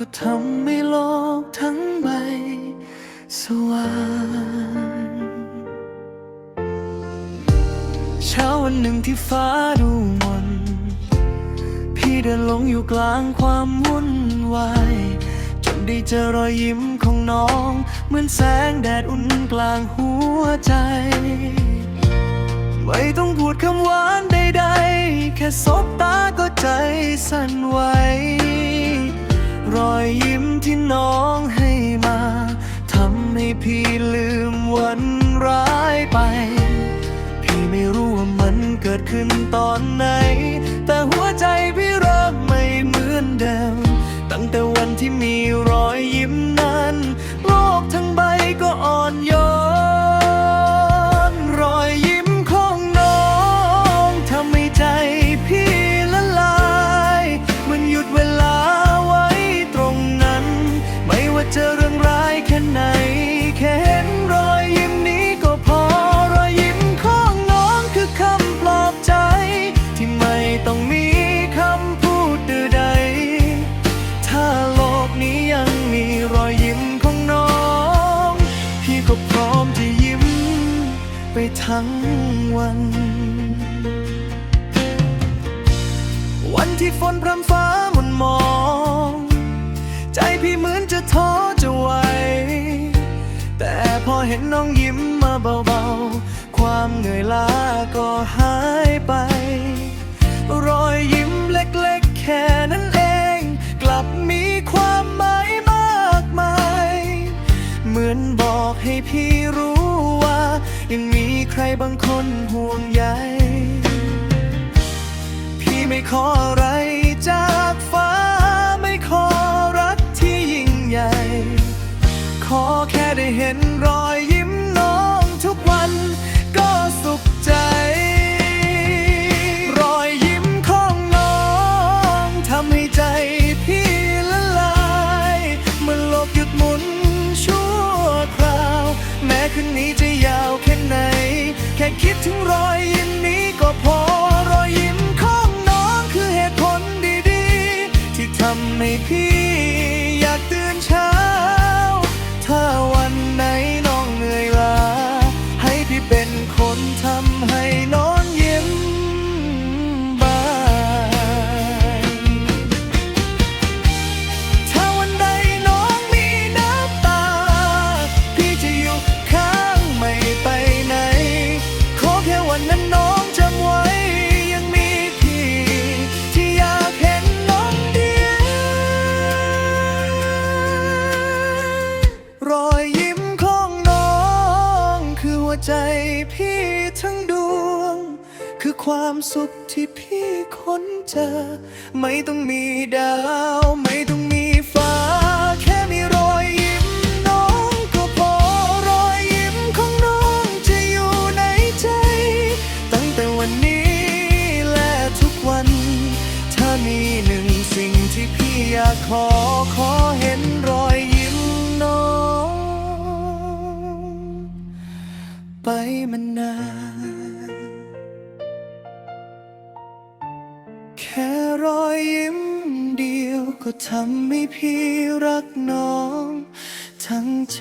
ก็ทำให้โลกทั้งใบสว่างเช้าวันหนึ่งที่ฟ้าดูมนพี่เดินหลงอยู่กลางความวุ่นวายจนได้เจอรอยยิ้มของน้อง เหมือนแสงแดดอุ่นกลางหัวใจ ไม่ต้องพูดคำหวานใดๆ แค่สบตาก็ใจสั่นไหว รอยยิ้มที่น้องให้มาทำให้พี่ลืมวันร้ายไป พี่ไม่รู้ว่ามันเกิดขึ้นตอนไหน ไปทั้งวัน วันที่ฝนพรำฟ้ามันมอง ใจพี่เหมือนจะท้อจะไหว แต่พอเห็นน้องยิ้มมาเบาๆ ความเหนื่อยล้าก็หายไป รอยยิ้มเล็กๆ แค่นั้นเอง กลับมีความหมายมากมาย เหมือนบอกให้พี่รู้ บางคนห่วงใยพี่ไม่ขออะไร คิดถึงรอยยิ้มนี้ก็พอรอยยิ้มของน้องคือเหตุผลดีๆ ที่ทำให้พี่ ความสุขที่พี่ค้นเจอ ไม่ต้องมีดาว ไม่ต้องมีฟ้า แค่มีรอยยิ้มน้องก็พอรอยยิ้มของน้องจะอยู่ในใจ ตั้งแต่วันนี้และทุกวัน ถ้ามีหนึ่งสิ่งที่พี่อยากขอขอเห็นรอยยิ้มน้อง ไปมันนาน แค่รอยยิ้มเดียวก็ทำให้พี่รักน้องทั้งใจ